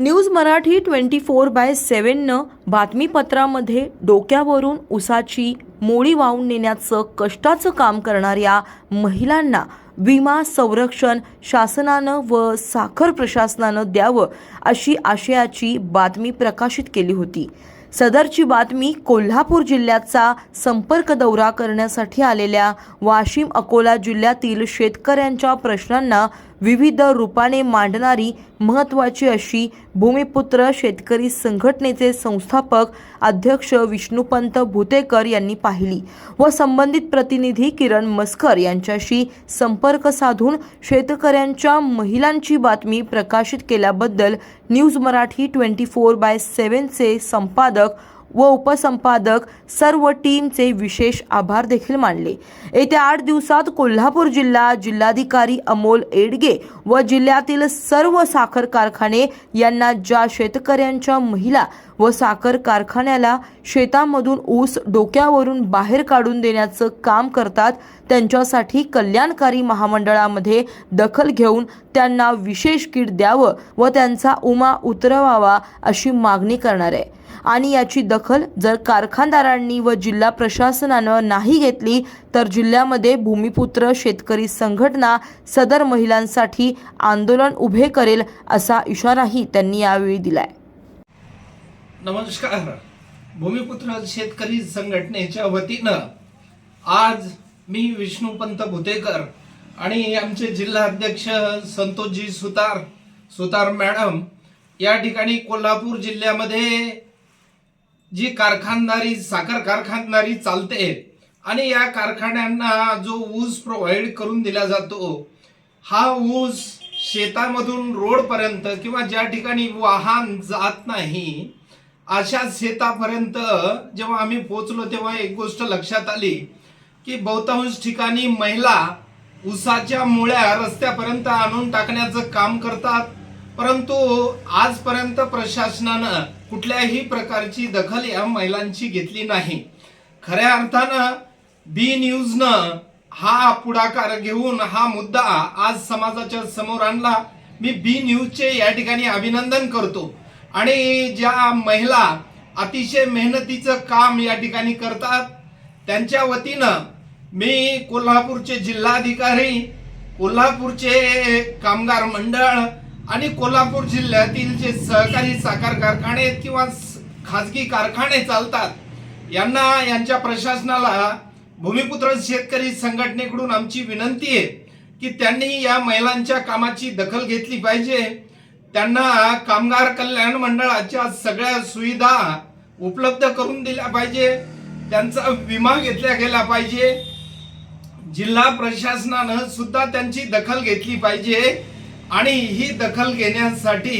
News Marathi twenty four by सेवननं बातमीपत्रामध्ये डोक्यावरून उसाची मोळी वाहून नेण्याचं कष्टाचं काम करणाऱ्या महिलांना विमा संरक्षण शासनानं व साखर प्रशासनानं द्यावं अशी आशयाची बातमी प्रकाशित केली होती. सदरची बातमी कोल्हापूर जिल्ह्याचा संपर्क दौरा करण्यासाठी आलेल्या वाशिम अकोला जिल्ह्यातील शेतकऱ्यांच्या प्रश्नांना विविध रूपाने मांडणारी महत्त्वाची अशी भूमिपुत्र शेतकरी संघटनेचे संस्थापक अध्यक्ष विष्णुपंत भुतेकर यांनी पाहिली व संबंधित प्रतिनिधी किरण मस्कर यांच्याशी संपर्क साधून शेतकऱ्यांच्या महिलांची बातमी प्रकाशित केल्याबद्दल news Marathi twenty four by सेवनचे संपादक व उपसंपादक सर्व टीमचे विशेष आभार देखील मानले. येत्या आठ दिवसात कोल्हापूर जिल्हा जिल्हाधिकारी अमोल एडगे व जिल्ह्यातील सर्व साखर कारखाने यांना ज्या शेतकऱ्यांच्या महिला व साखर कारखान्याला शेतामधून ऊस डोक्यावरून बाहेर काढून देण्याचं काम करतात. त्यांच्यासाठी कल्याणकारी महामंडळामध्ये दखल घेऊन त्यांना विशेष किट द्यावं व त्यांचा उमा उतरवावा अशी मागणी करणार आहे. आणि याची दखल जर कारखानदारांनी व जिल्हा प्रशासनानं नाही घेतली तर जिल्ह्यामध्ये भूमिपुत्र शेतकरी संघटना सदर महिलांसाठी आंदोलन उभे करेल असा इशाराही त्यांनी यावेळी दिलाय. नमस्कार. भूमिपुत्र शेतकरी संघटनेच्या वतीनं आज मी विष्णुपंत भुतेकर आणि आमचे जिल्हा अध्यक्ष संतोषजी सुतार सुतार मॅडम या ठिकाणी कोल्हापूर जिल्ह्यामध्ये जी कारखानदारी साखर कारखानदारी चालते आणि या कारखान्यांना जो ऊस प्रोव्हाइड करून दिला जातो हा ऊस शेतामधून रोडपर्यंत किंवा ज्या ठिकाणी वाहन जात नाही अशा शेतापर्यंत जेव्हा आम्ही पोहोचलो तेव्हा एक गोष्ट लक्षात आली की बहुतांश ठिकाणी महिला उसाच्या मुळ्या रस्त्यापर्यंत आणून टाकण्याचं काम करतात. परंतु आजपर्यंत प्रशासनानं कुठल्याही प्रकारची दखल या महिलांची घेतली नाही. खऱ्या अर्थानं बी न्यूजनं हा पुढाकार घेऊन हा मुद्दा आज समाजाच्या समोर आणला. मी बी न्यूजचे या ठिकाणी अभिनंदन करतो. आणि ज्या महिला अतिशय मेहनतीचं काम या ठिकाणी करतात त्यांच्या वतीनं मी कोल्हापूरचे जिल्हाधिकारी कोल्हापूरचे कामगार मंडळ आणि कोल्हापूर जिल्ह्यातील जे सहकारी साखर कारखाने किंवा खाजगी कारखाने चालतात यांना यांच्या प्रशासनाला भूमिपुत्र शेतकरी संघटनेकडून आमची विनंती आहे की त्यांनी या महिलांच्या कामाची दखल घेतली पाहिजे. त्यांना कामगार कल्याण मंडळाच्या सगळ्या सुविधा उपलब्ध करून दिल्या पाहिजे. त्यांचा विमा घेतला गेला पाहिजे. जिल्हा प्रशासनानं सुद्धा त्यांची दखल घेतली पाहिजे. आणि ही दखल घेण्यासाठी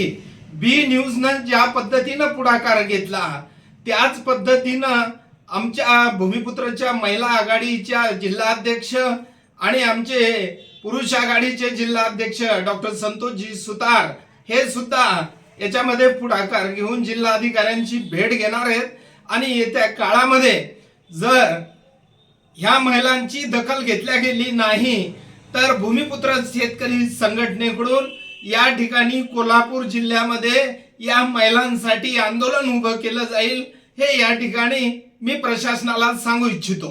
बी न्यूजनं ज्या पद्धतीनं पुढाकार घेतला त्याच पद्धतीनं आमच्या भूमिपुत्रच्या महिला आघाडीच्या जिल्हाध्यक्ष आणि आमचे पुरुष आघाडीचे जिल्हाध्यक्ष डॉक्टर संतोषजी सुतार हे सुद्धा याच्यामध्ये पुढाकार घेऊन जिल्हाधिकाऱ्यांची भेट घेणार आहेत. आणि येत्या काळामध्ये जर ह्या महिलांची दखल घेतल्या गेली नाही तर भूमिपुत्र शेतकरी संघटनेकडून या ठिकाणी कोल्हापूर जिल्ह्यामध्ये या महिलांसाठी आंदोलन उभं केलं जाईल हे या ठिकाणी मी प्रशासनाला सांगू इच्छितो.